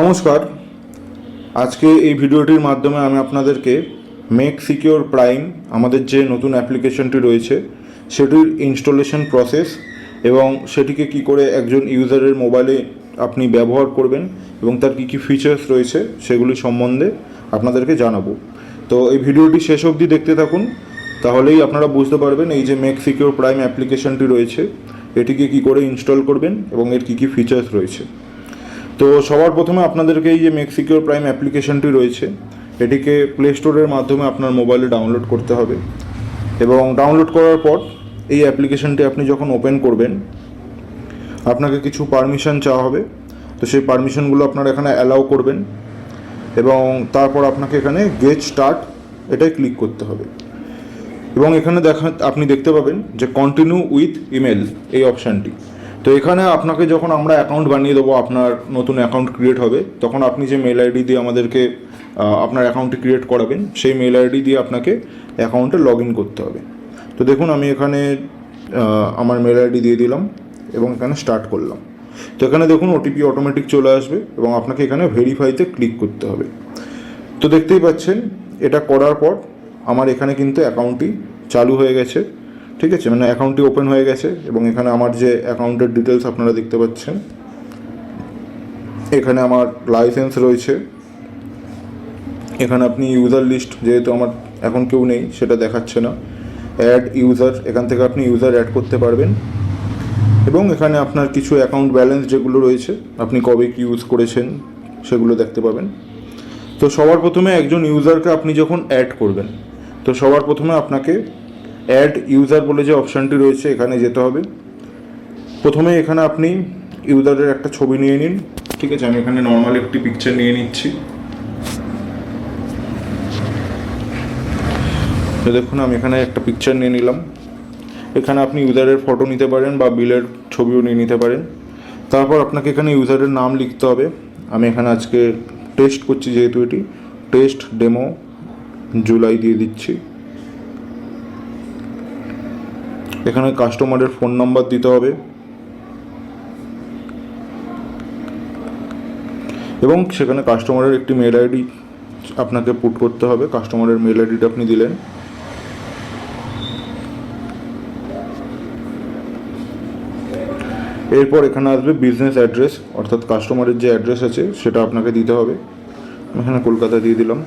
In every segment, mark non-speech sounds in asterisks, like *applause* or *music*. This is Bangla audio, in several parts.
নমস্কার। আজকে এই ভিডিওটির মাধ্যমে আমি আপনাদেরকে মেক সিকিওর প্রাইম আমাদের যে নতুন অ্যাপ্লিকেশনটি রয়েছে, সেটির ইনস্টলেশন প্রসেস এবং সেটিকে কি করে একজন ইউজারের মোবাইলে আপনি ব্যবহার করবেন এবং তার কী কী ফিচার্স রয়েছে, সেগুলি সম্বন্ধে আপনাদেরকে জানাব। তো এই ভিডিওটি শেষ অবধি দেখতে থাকুন, তাহলেই আপনারা বুঝতে পারবেন এই যে মেক সিকিওর প্রাইম অ্যাপ্লিকেশনটি রয়েছে, এটিকে কি করে ইনস্টল করবেন এবং এর কী কী ফিচার্স রয়েছে। তো সবার প্রথমে আপনাদেরকে এই যে মেক্সিকিওর প্রাইম অ্যাপ্লিকেশনটি রয়েছে, এটিকে প্লে স্টোরের মাধ্যমে আপনার মোবাইলে ডাউনলোড করতে হবে। এবং ডাউনলোড করার পর এই অ্যাপ্লিকেশনটি আপনি যখন ওপেন করবেন, আপনাকে কিছু পারমিশন চাওয়া হবে। তো সেই পারমিশনগুলো আপনারা এখানে অ্যালাউ করবেন এবং তারপর আপনাকে এখানে গেট স্টার্ট এটাই ক্লিক করতে হবে। এবং এখানে দেখা, আপনি দেখতে পাবেন যে কন্টিনিউ উইথ ইমেল এই অপশানটি তো এখানে আপনাকে যখন আমরা অ্যাকাউন্ট বানিয়ে দেবো, আপনার নতুন অ্যাকাউন্ট ক্রিয়েট হবে, তখন আপনি যে মেল আইডি দিয়ে আমাদেরকে আপনার অ্যাকাউন্টটি ক্রিয়েট করাবেন, সেই মেল আইডি দিয়ে আপনাকে অ্যাকাউন্টে লগ ইন করতে হবে। তো দেখুন, আমি এখানে আমার মেল আইডি দিয়ে দিলাম এবং এখানে স্টার্ট করলাম। তো এখানে দেখুন ওটিপি অটোমেটিক চলে আসবে এবং আপনাকে এখানে ভেরিফাইতে ক্লিক করতে হবে। তো দেখতেই পাচ্ছেন, এটা করার পর আমার এখানে কিন্তু অ্যাকাউন্টটি চালু হয়ে গেছে। ঠিক আছে মানে অ্যাকাউন্টটি ওপেন হয়ে গেছে এবং এখানে আমার যে অ্যাকাউন্টের ডিটেলস আপনারা দেখতে পাচ্ছেন, এখানে আমার লাইসেন্স রয়েছে। এখানে আপনি ইউজার লিস্ট যেহেতু আমার এখন কেউ নেই, সেটা দেখাচ্ছে না। অ্যাড ইউজার এখান থেকে আপনি ইউজার অ্যাড করতে পারবেন। এবং এখানে আপনার কিছু অ্যাকাউন্ট ব্যালেন্স যেগুলো রয়েছে, আপনি কবে কি ইউজ করেছেন, সেগুলো দেখতে পাবেন। তো সবার প্রথমে একজন ইউজারকে আপনি যখন অ্যাড করবেন, তো সবার প্রথমে আপনাকে অ্যাড ইউজার বলে যে অপশানটি রয়েছে, এখানে যেতে হবে। প্রথমে এখানে আপনি ইউজারের একটা ছবি নিয়ে নিন। ঠিক আছে, আমি এখানে নর্মাল একটি পিকচার নিয়ে নিচ্ছি। দেখুন, আমি এখানে একটা পিকচার নিয়ে নিলাম। এখানে আপনি ইউজারের ফটো নিতে পারেন বা বিলের ছবিও নিয়ে নিতে পারেন। তারপর আপনাকে এখানে ইউজারের নাম লিখতে হবে। আমি এখানে আজকে টেস্ট করছি যেহেতু এটি। টেস্ট ডেমো জুলাই দিয়ে দিচ্ছি। এখানে কাস্টমারের ফোন নাম্বার দিতে হবে। এবং সেখানে কাস্টমারের একটি মেল আইডি আপনাকে পুট করতে হবে। কাস্টমারের মেল আইডিটা আপনি দিলেন। এরপর এখানে আসবে বিজনেস অ্যাড্রেস অর্থাৎ কাস্টমারের যে অ্যাড্রেস আছে, সেটা আপনাকে দিতে হবে। এখানে কলকাতা দিয়ে দিলাম।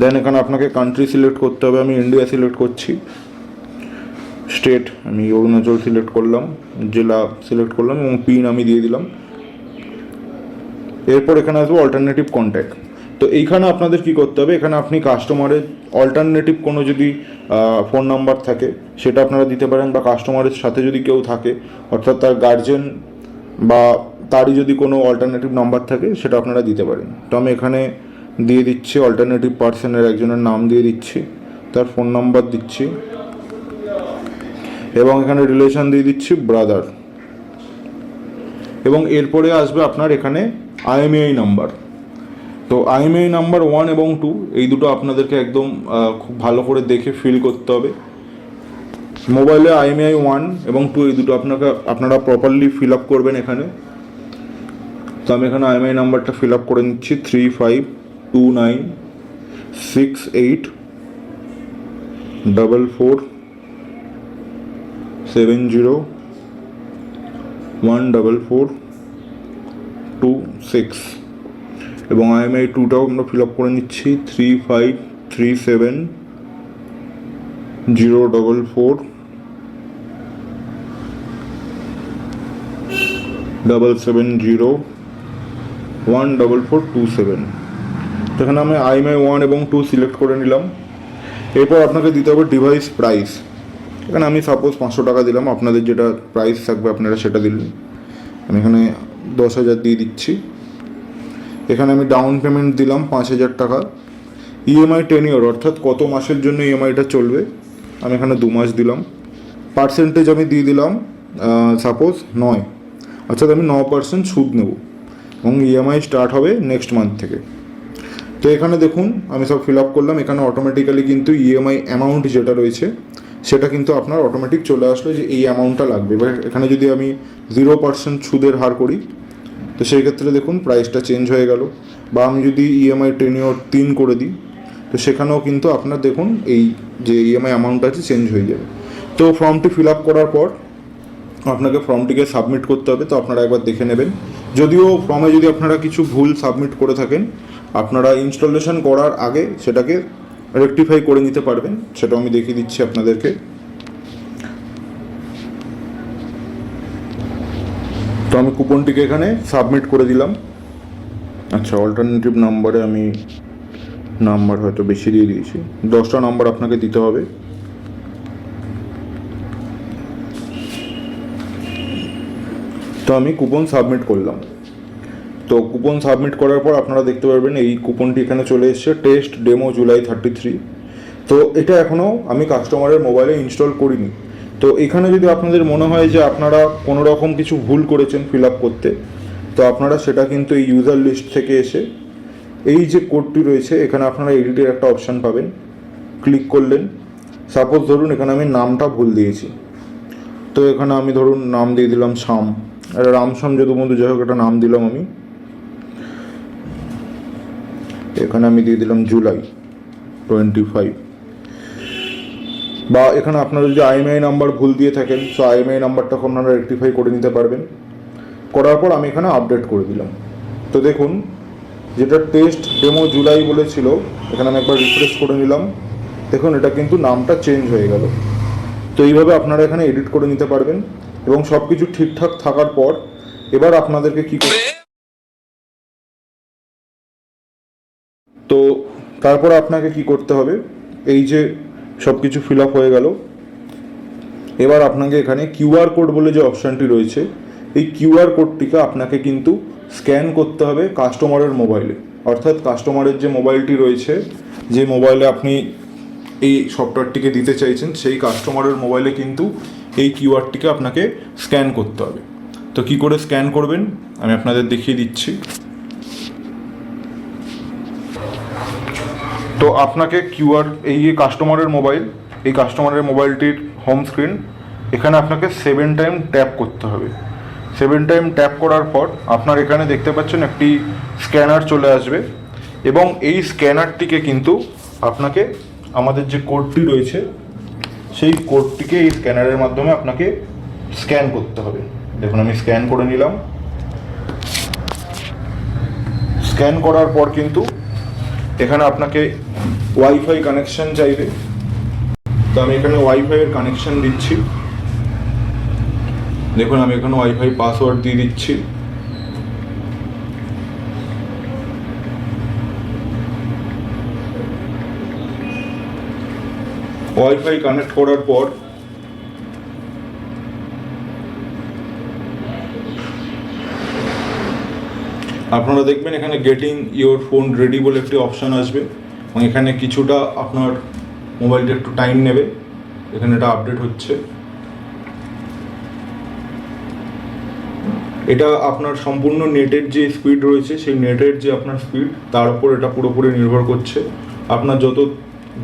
দেন এখানে আপনাকে কান্ট্রি সিলেক্ট করতে হবে। আমি ইন্ডিয়া সিলেক্ট করছি। স্টেট আমি অরুণাচল সিলেক্ট করলাম, জেলা সিলেক্ট করলাম এবং পিন আমি দিয়ে দিলাম। এরপর এখানে আসব অল্টারনেটিভ কন্ট্যাক্ট তো এইখানে আপনাদের কি করতে হবে, এখানে আপনি কাস্টমারের অল্টারনেটিভ কোনো যদি ফোন নাম্বার থাকে, সেটা আপনারা দিতে পারেন বা কাস্টমারের সাথে যদি কেউ থাকে, অর্থাৎ তার গার্জেন বা তারই যদি কোনো অল্টারনেটিভ নাম্বার থাকে, সেটা আপনারা দিতে পারেন। তো আমি এখানে দিয়ে দিচ্ছি অল্টারনেটিভ পার্সনের একজনের নাম দিয়ে দিচ্ছি, তার ফোন নাম্বার দিচ্ছি। এবং এখানে রিলেশন দিয়ে দিচ্ছি ব্রাদার এবং এরপরে আসবে আপনার এখানে আইএমআই নাম্বার তো আইএমআই নাম্বার ওয়ান এবং টু এই দুটো আপনাদেরকে একদম খুব ভালো করে দেখে ফিল করতে হবে। মোবাইলে আইএমআই ওয়ান এবং টু এই দুটো আপনাকে, আপনারা প্রপারলি ফিল আপ করবেন এখানে। তো আমি এখানে আইএমআই নাম্বারটা ফিল আপ করে নিচ্ছি three five two nine six eight double four seven zero one double four two six এবং আইএমআই টুটাও আমরা ফিল আপ করে নিচ্ছি three five three seven zero double four double seven zero one double four two seven এখানে আমি আইএমআই ওয়ান এবং টু সিলেক্ট করে নিলাম। এরপর আপনাকে দিতে হবে ডিভাইস প্রাইস এখানে আমি সাপোজ পাঁচশো টাকা দিলাম, আপনাদের যেটা প্রাইস থাকবে আপনারা সেটা দিলেন। আমি এখানে দশ হাজার দিয়ে দিচ্ছি। এখানে আমি ডাউন পেমেন্ট দিলাম পাঁচ হাজার টাকা। ইএমআই টেনিওর অর্থাৎ কত মাসের জন্য ইএমআইটা চলবে, আমি এখানে দু মাস দিলাম। পার্সেন্টেজ আমি দিয়ে দিলাম সাপোজ নয়। অর্থাৎ আমি ন পার্সেন্ট সুদ নেব, এবং ইএমআই স্টার্ট হবে নেক্সট মান্থ থেকে। তো এখানে দেখুন, আমি সব ফিল আপ করলাম, এখানে অটোমেটিক্যালি কিন্তু ইএমআই অ্যামাউন্ট যেটা রয়েছে সেটা কিন্তু আপনার অটোমেটিক চলে আসলো যে এই অ্যামাউন্টটা লাগবে। এবার এখানে যদি আমি জিরো পার্সেন্ট সুদের হার করি, তো সেই ক্ষেত্রে দেখুন প্রাইসটা চেঞ্জ হয়ে গেল। বা আমি যদি ইএমআই টেনিওর তিন করে দিই, তো সেখানেও কিন্তু আপনার দেখুন এই যে ইএমআই অ্যামাউন্ট আছে চেঞ্জ হয়ে যাবে। তো ফর্মটি ফিল আপ করার পর আপনাকে ফর্মটিকে সাবমিট করতে হবে, তো আপনারা একবার দেখে নেবেন। যদিও ফর্মে যদি আপনারা কিছু ভুল সাবমিট করে থাকেন, আপনারা ইনস্টলেশন করার আগে সেটাকে রেকটিফাই করে নিতে পারবেন সেটা আমি দেখিয়ে দিচ্ছি আপনাদেরকে। তো আমি কুপনটিকে এখানে সাবমিট করে দিলাম। আচ্ছা অল্টারনেটিভ নাম্বারে আমি নাম্বার হয়তো বেশি দিয়ে দিয়েছি। দশটা নাম্বার আপনাকে দিতে হবে। তো আমি কুপন সাবমিট করলাম। তো কুপন সাবমিট করার পর আপনারা দেখতে পারবেন এই কুপনটি এখানে চলে এসেছে test demo July thirty three তো এটা এখনও আমি কাস্টমারের মোবাইলে ইনস্টল করিনি। তো এখানে যদি আপনাদের মনে হয় যে আপনারা কোনো রকম কিছু ভুল করেছেন ফিল আপ করতে, তো আপনারা সেটা কিন্তু এই ইউজার লিস্ট থেকে এসে এই যে কোডটি রয়েছে, এখানে আপনারা এডিটের একটা অপশান পাবেন। ক্লিক করলেন। সাপোজ ধরুন এখানে আমি নামটা ভুল দিয়েছি। তো এখানে আমি ধরুন নাম দিয়ে দিলাম শাম। রামশ্যাম যদুবন্ধু, যাই হোক, একটা নাম দিলাম আমি। এখানে আমি দিয়ে দিলাম জুলাই টোয়েন্টি ফাইভ বা এখানে আপনারা যদি আইএমআই নাম্বার ভুল দিয়ে থাকেন সো আইএমআই নাম্বারটা আপনারা রেক্টিফাই করে নিতে পারবেন। করার পর আমি এখানে আপডেট করে দিলাম। তো দেখুন, যেটা টেস্ট ডেমো জুলাই বলেছিল, এখানে আমি একবার রিফ্রেশ করে নিলাম। দেখুন, এটা কিন্তু নামটা চেঞ্জ হয়ে গেল। তো এইভাবে আপনারা এখানে এডিট করে নিতে পারবেন। এবং সব কিছু ঠিকঠাক থাকার পর, এবার আপনাদেরকে কী করতে তো তারপর আপনাকে কি করতে হবে? এই যে সব কিছু ফিল আপ হয়ে গেল। এবার আপনাকে এখানে কিউআর কোড বলে যে অপশানটি রয়েছে, এই কিউআর কোডটিকে আপনাকে কিন্তু স্ক্যান করতে হবে কাস্টমারের মোবাইলে অর্থাৎ কাস্টমারের যে মোবাইলটি রয়েছে, যে মোবাইলে আপনি এই সফটওয়্যারটিকে দিতে চাইছেন, সেই কাস্টমারের মোবাইলে কিন্তু এই কিউআরটিকে আপনাকে স্ক্যান করতে হবে। তো কি করে স্ক্যান করবেন? আমি আপনাদের দেখিয়ে দিচ্ছি। তো আপনাকে কিউআর এই যে কাস্টমারের মোবাইল এই কাস্টমারের মোবাইলটির হোম স্ক্রিন এখানে আপনাকে সেভেন টাইম ট্যাপ করতে হবে। সেভেন টাইম ট্যাপ করার পর আপনার এখানে দেখতে পাচ্ছেন একটি স্ক্যানার চলে আসবে এবং এই স্ক্যানারটিকে কিন্তু আপনাকে আমাদের যে কোডটি রয়েছে, সেই কোডটিকে এই স্ক্যানারের মাধ্যমে আপনাকে স্ক্যান করতে হবে। দেখুন, আমি স্ক্যান করে নিলাম। স্ক্যান করার পর কিন্তু এখানে আপনাকে ওয়াইফাই কানেকশন চাইবে। তো আমি এখানে ওয়াইফাইয়ের কানেকশন দিচ্ছি। দেখুন, আমি এখানে ওয়াইফাই পাসওয়ার্ড দিয়ে দিচ্ছি। ওয়াইফাই কানেক্ট করার পর আপনারা দেখবেন এখানে গেটিং ইওর ফোন রেডি বলে একটি অপশান আসবে এবং এখানে কিছুটা আপনার মোবাইলটা একটু টাইম নেবে। এখানে এটা আপডেট হচ্ছে। এটা আপনার সম্পূর্ণ নেটের যে স্পিড রয়েছে, সেই নেটের যে আপনার স্পিড তার উপর এটা পুরোপুরি নির্ভর করছে। আপনার যত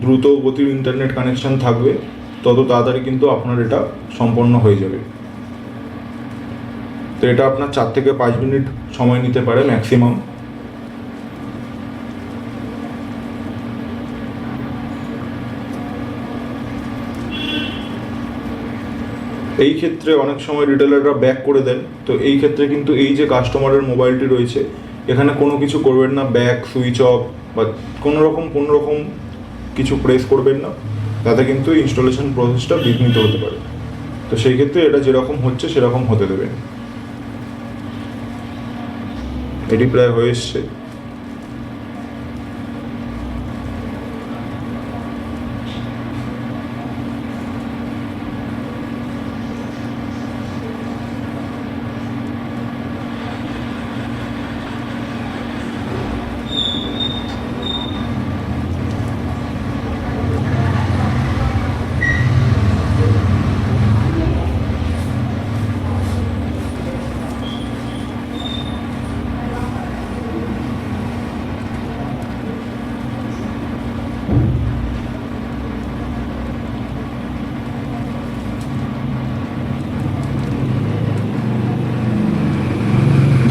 দ্রুত গতির ইন্টারনেট কানেকশন থাকবে, তত তাড়াতাড়ি কিন্তু আপনার এটা সম্পন্ন হয়ে যাবে। তো এটা আপনার চার থেকে পাঁচ মিনিট সময় নিতে পারে ম্যাক্সিমাম এই ক্ষেত্রে অনেক সময় রিটেলাররা ব্যাক করে দেন। তো এই ক্ষেত্রে কিন্তু এই যে কাস্টমারের মোবাইলটি রয়েছে, এখানে কোনো কিছু করবেন না ব্যাক সুইচ অফ বা কোনো রকম কোনো রকম কিছু প্রেস করবেন না। তাতে কিন্তু ইনস্টলেশন প্রসেসটা বিঘ্নিত হতে পারে। তো সেই ক্ষেত্রে এটা যেরকম হচ্ছে, সেরকম হতে দেবেন। এটি প্রায় হয়ে এসছে।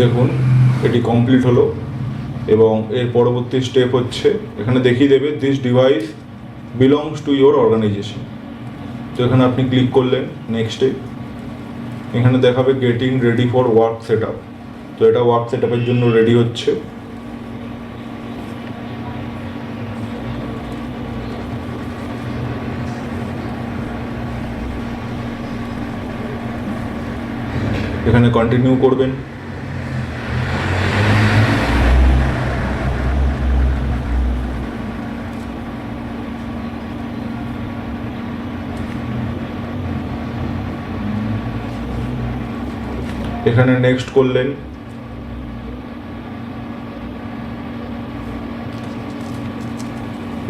দেখুন, এটি কমপ্লিট হলো এবং এর পরবর্তী স্টেপ হচ্ছে, এখানে দেখিয়ে দেবে this device belongs to your organisation তো এখানে আপনি ক্লিক করলেন নেক্সটে এখানে দেখাবে getting ready for work set তো এটা ওয়ার্ক সেট জন্য রেডি হচ্ছে। এখানে কন্টিনিউ করবেন। এখানে নেক্সট করলেন।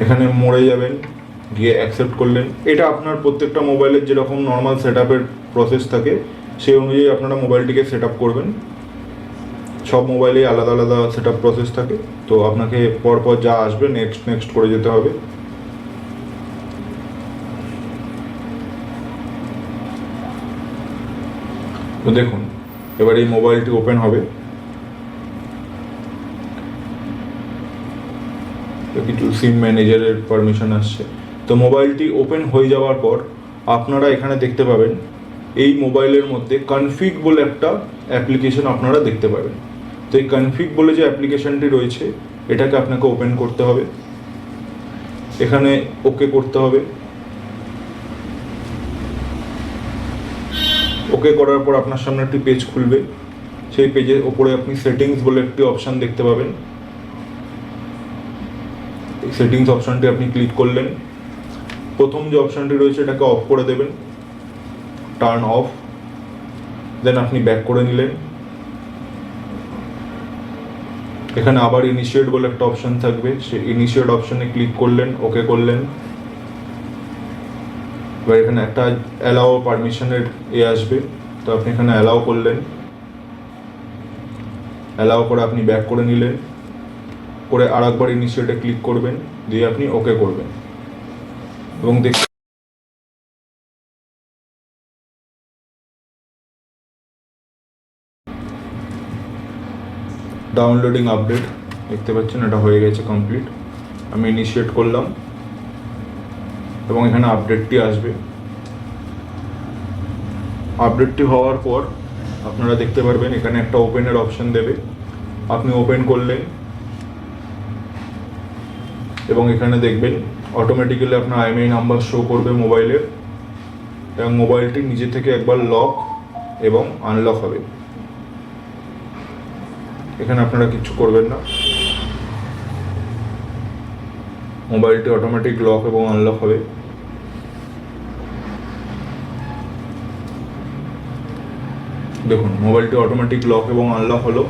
এখানে মরে যাবেন, গিয়ে অ্যাকসেপ্ট করলেন। এটা আপনার প্রত্যেকটা মোবাইলের যেরকম নর্মাল সেট প্রসেস থাকে, সেই অনুযায়ী আপনারা মোবাইলটিকে সেট করবেন। সব মোবাইলেই আলাদা আলাদা সেট প্রসেস থাকে। তো আপনাকে পরপর যা আসবে নেক্সট নেক্সট করে যেতে হবে। তো দেখুন এবার এই মোবাইলটি ওপেন হবে। কিছু সিম ম্যানেজারের পারমিশন আসছে। তো মোবাইলটি ওপেন হয়ে যাওয়ার পর আপনারা এখানে দেখতে পাবেন, এই মোবাইলের মধ্যে কনফিগ বলে একটা অ্যাপ্লিকেশন আপনারা দেখতে পাবেন। তো এই কনফিগ বলে যে অ্যাপ্লিকেশনটি রয়েছে, এটাকে আপনাকে ওপেন করতে হবে। এখানে ওকে করতে হবে। ওকে করার পর আপনার সামনে একটি পেজ খুলবে। সেই পেজের ওপরে আপনি সেটিংস বলে একটি অপশান দেখতে পাবেন। সেটিংস অপশানটি আপনি ক্লিক করলেন। প্রথম যে অপশানটি রয়েছে এটাকে অফ করে দেবেন। টার্ন অফ দেন আপনি ব্যাক করে নিলেন। এখানে আবার ইনিশিয়েট বলে একটা অপশান থাকবে। সেই ইনিশিয়েট অপশানে ক্লিক করলেন ওকে করলেন। এবার এখানে একটা অ্যালাও পারমিশনের এ আসবে, তো আপনি এখানে অ্যালাও করলেন। অ্যালাও করে আপনি ব্যাক করে নিলেন। করে আর একবার ইনিশিয়েটে ক্লিক করবেন, দিয়ে আপনি ওকে করবেন। এবং দেখ ডাউনলোডিং আপডেট দেখতে পাচ্ছেন, এটা হয়ে গেছে কমপ্লিট আমি ইনিশিয়েট করলাম। এবং এখানে আপডেটটি আসবে। আপডেটটি হওয়ার পর আপনারা দেখতে পারবেন, এখানে একটা ওপেনের অপশন দেবে। আপনি ওপেন করলেন এবং এখানে দেখবেন অটোমেটিক্যালি আপনার আইএমআই নাম্বার শো করবে মোবাইলের এবং মোবাইলটি নিজে থেকে একবার লক এবং আনলক হবে। এখানে আপনারা কিছু করবেন না। মোবাইলটি অটোমেটিক লক এবং আনলক হবে। দেখুন, মোবাইলটি অটোমেটিক লক এবং আনলক হলো।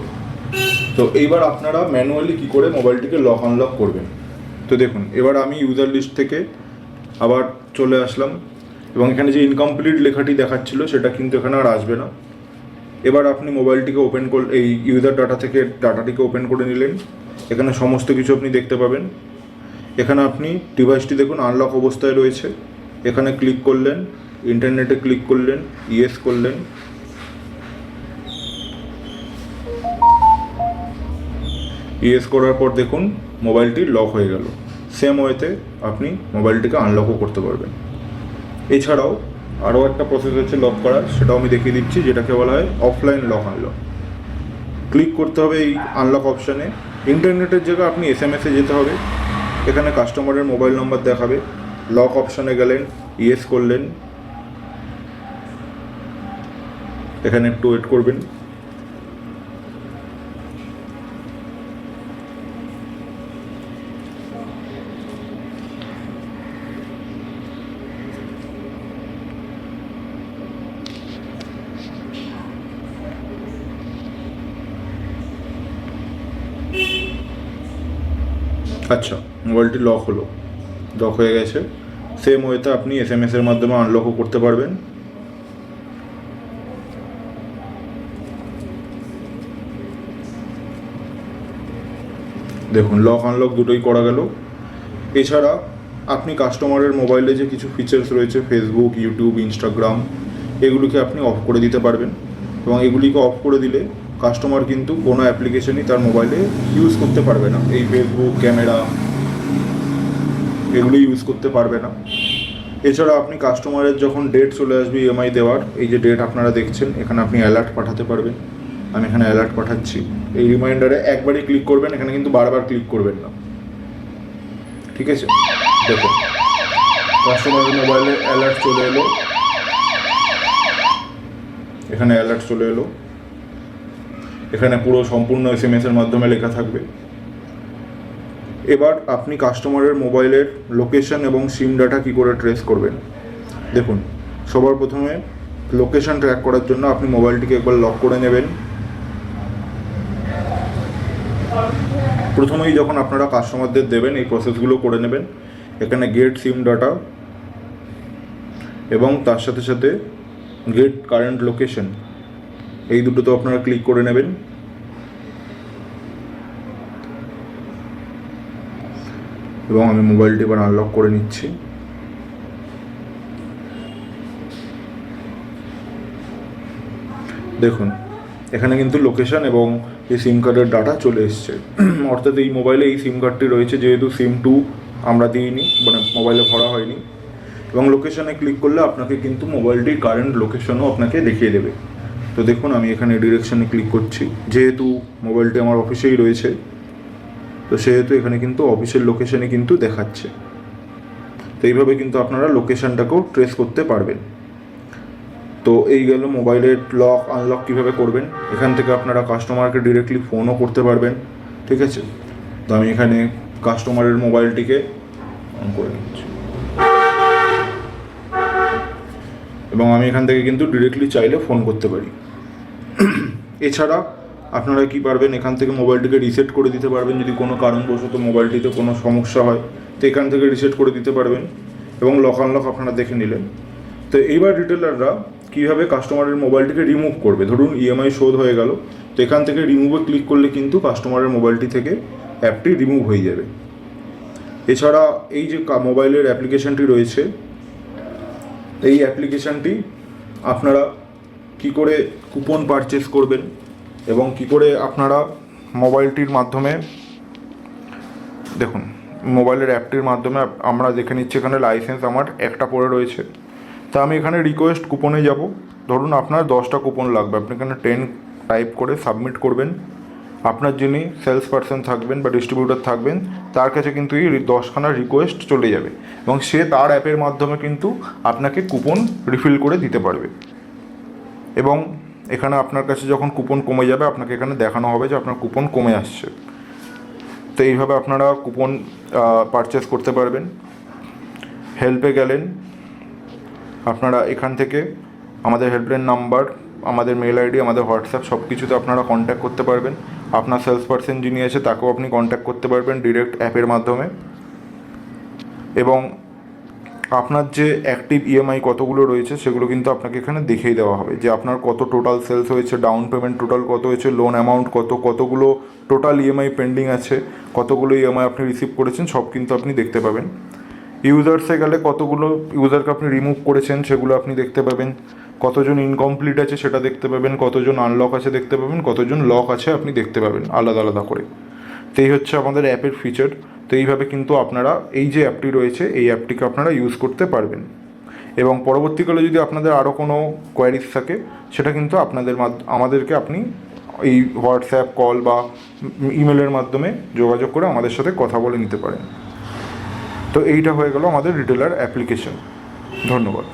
তো এইবার আপনারা ম্যানুয়ালি কি করে মোবাইলটিকে লক আনলক করবেন? তো দেখুন, এবার আমি ইউজার লিস্ট থেকে আবার চলে আসলাম এবং এখানে যে ইনকমপ্লিট লেখাটি দেখাচ্ছিল, সেটা কিন্তু এখানে আর আসবে না। এবার আপনি মোবাইলটিকে ওপেন কর, এই ইউজার ডাটা থেকে ডাটাটিকে ওপেন করে নিলেন। এখানে সমস্ত কিছু আপনি দেখতে পাবেন। এখানে আপনি ডিভাইসটি দেখুন আনলক অবস্থায় রয়েছে। এখানে ক্লিক করলেন ইন্টারনেটে ক্লিক করলেন ইয়েস করলেন। ইয়েস করার পর দেখুন, মোবাইলটি লক হয়ে গেল। সেম ওয়েতে আপনি মোবাইলটিকে আনলকও করতে পারবেন। এছাড়াও আরও একটা প্রসেস হচ্ছে লক করার, সেটাও আমি দেখিয়ে দিচ্ছি, যেটাকে বলা হয় অফলাইন লক আনলক ক্লিক করতে হবে এই আনলক অপশানে ইন্টারনেটের জায়গায় আপনি এস এম এসে যেতে হবে। এখানে কাস্টমারের মোবাইল নম্বর দেখাবে। লক অপশানে গেলেন ইয়েস করলেন। এখানে একটু ওয়েট করবেন। আচ্ছা মোবাইলটি লক হলো। লক হয়ে গেছে। সেম ওয়েতে আপনি এস এম এর মাধ্যমে আনলকও করতে পারবেন। দেখুন লক আনলক দুটোই করা গেল। এছাড়া আপনি কাস্টমারের মোবাইলে যে কিছু ফিচার্স রয়েছে ফেসবুক ইউটিউব ইনস্টাগ্রাম এগুলিকে আপনি অফ করে দিতে পারবেন। এবং এগুলিকে অফ করে দিলে কাস্টমার কিন্তু কোনো অ্যাপ্লিকেশনই তার মোবাইলে ইউজ করতে পারবে না। এই ফেসবুক ক্যামেরা এগুলো ইউজ করতে পারবে না। এছাড়া আপনি কাস্টমারের যখন ডেট চলে আসবে ইএমআই দেওয়ার, এই যে ডেট আপনারা দেখছেন, এখানে আপনি অ্যালার্ট পাঠাতে পারবেন। আমি এখানে অ্যালার্ট পাঠাচ্ছি। এই রিমাইন্ডারে একবারই ক্লিক করবেন, এখানে কিন্তু বারবার ক্লিক করবেন না। ঠিক আছে? দেখুন। কাস্টমারের মোবাইলে অ্যালার্ট চলে এলো। এখানে অ্যালার্ট চলে এলো। এখানে পুরো সম্পূর্ণ এস এম এর মাধ্যমে লেখা থাকবে। এবার আপনি কাস্টমারের মোবাইলের লোকেশন এবং সিম ডাটা কী করে ট্রেস করবেন? দেখুন, সবার প্রথমে লোকেশন ট্র্যাক করার জন্য আপনি মোবাইলটিকে একবার লক করে নেবেন। প্রথমেই যখন আপনারা কাস্টমারদের দেবেন, এই প্রসেসগুলো করে নেবেন। এখানে গেট সিম ডাটা এবং তার সাথে সাথে গেট কারেন্ট লোকেশন এই দুটো তো আপনারা ক্লিক করে নেবেন। এবং আমি মোবাইলটি এবার আনলক করে নিচ্ছি। দেখুন, এখানে কিন্তু লোকেশন এবং এই সিম কার্ডের ডাটা চলে এসছে। *clears throat* অর্থাৎ এই মোবাইলে এই সিম কার্ডটি রয়েছে, যেহেতু সিম টু আমরা দিইনি মানে মোবাইলে ভরা হয়নি। এবং লোকেশনে ক্লিক করলে আপনাকে কিন্তু মোবাইলটির কারেন্ট লোকেশনও আপনাকে দেখিয়ে দেবে। তো দেখুন, আমি এখানে ডিরেকশনে ক্লিক করছি। যেহেতু মোবাইলটি আমার অফিসেই রয়েছে, তো সেহেতু এখানে কিন্তু অফিসের লোকেশনে কিন্তু দেখাচ্ছে। তো এইভাবে কিন্তু আপনারা লোকেশনটাকেও ট্রেস করতে পারবেন। তো এই গেল মোবাইলের লক আনলক কীভাবে করবেন? এখান থেকে আপনারা কাস্টমারকে ডিরেক্টলি ফোনও করতে পারবেন, ঠিক আছে? তো আমি এখানে কাস্টমারের মোবাইলটিকে অন করে নিচ্ছি। এবং আমি এখান থেকে কিন্তু ডিরেক্টলি চাইলে ফোন করতে পারি। এছাড়া আপনারা কি পারবেন, এখান থেকে মোবাইলটিকে রিসেট করে দিতে পারবেন, যদি কোনো কারণবশত মোবাইলটিতে কোনো সমস্যা হয়, তো এখান থেকে রিসেট করে দিতে পারবেন এবং লক আনলক আপনারা দেখে নিলেন। তো এইবার রিটেলাররা কীভাবে কাস্টমারের মোবাইলটিকে রিমুভ করবে? ধরুন ইএমআই শোধ হয়ে গেল, তো এখান থেকে রিমুভে ক্লিক করলে কিন্তু কাস্টমারের মোবাইলটি থেকে অ্যাপটি রিমুভ হয়ে যাবে। এছাড়া এই যে মোবাইলের অ্যাপ্লিকেশনটি রয়েছে, এই অ্যাপ্লিকেশনটি আপনারা কি করে কুপন পারচেস করবেন এবং কি করে আপনারা মোবাইলটির মাধ্যমে, দেখুন মোবাইলের অ্যাপটির মাধ্যমে আমরা দেখে নিচ্ছি এখানে লাইসেন্স আমার একটা পড়ে রয়েছে। তা আমি এখানে রিকোয়েস্ট কুপনে যাব। ধরুন আপনার দশটা কুপন লাগবে, আপনি এখানে টেন টাইপ করে সাবমিট করবেন। আপনার যিনি সেলস পারসন থাকবেন বা ডিস্ট্রিবিউটার থাকবেন, তার কাছে কিন্তু এই দশখানা রিকোয়েস্ট চলে যাবে এবং সে তার অ্যাপের মাধ্যমে কিন্তু আপনাকে কুপন রিফিল করে দিতে পারবে। এবং এখানে আপনার কাছে যখন কুপন কমে যাবে, আপনাকে এখানে দেখানো হবে যে আপনার কুপন কমে আসছে। তো এইভাবে আপনারা কুপন পারচেস করতে পারবেন। হেল্পে গেলেন। আপনারা এখান থেকে আমাদের হেল্পলাইন নাম্বার আমাদের মেল আইডি আমাদের হোয়াটসঅ্যাপ সব কিছুতে আপনারা কন্ট্যাক্ট করতে পারবেন। আপনার সেলস পার্সন যিনি আছে, তাকেও আপনি কন্ট্যাক্ট করতে পারবেন ডিরেক্ট অ্যাপের মাধ্যমে। এবং আপনার যে অ্যাক্টিভ ইএমআই কতগুলো রয়েছে সেগুলো কিন্তু আপনাকে এখানে দেখিয়ে দেওয়া হবে। যে আপনার কত টোটাল সেলস হয়েছে ডাউন পেমেন্ট টোটাল কত হয়েছে লোন অ্যামাউন্ট কত, কতগুলো টোটাল ইএমআই পেন্ডিং আছে, কতগুলো ইএমআই আপনি রিসিভ করেছেন, সব কিন্তু আপনি দেখতে পাবেন। ইউজার্সে গেলে কতগুলো ইউজারকে আপনি রিমুভ করেছেন সেগুলো আপনি দেখতে পাবেন। কতজন ইনকমপ্লিট আছে সেটা দেখতে পাবেন, কতজন আনলক আছে দেখতে পাবেন, কতজন লক আছে আপনি দেখতে পাবেন, আলাদা আলাদা করে। তো এই হচ্ছে আমাদের অ্যাপের ফিচার তো এইভাবে কিন্তু আপনারা এই যে অ্যাপটি রয়েছে, এই অ্যাপটিকে আপনারা ইউজ করতে পারবেন। এবং পরবর্তীকালে যদি আপনাদের আরও কোনো কোয়ারিজ থাকে, সেটা কিন্তু আপনাদের আমাদেরকে আপনি এই হোয়াটসঅ্যাপ কল বা ইমেলের মাধ্যমে যোগাযোগ করে আমাদের সাথে কথা বলে নিতে পারেন। তো এইটা হয়ে গেল আমাদের রিটেলার অ্যাপ্লিকেশন ধন্যবাদ।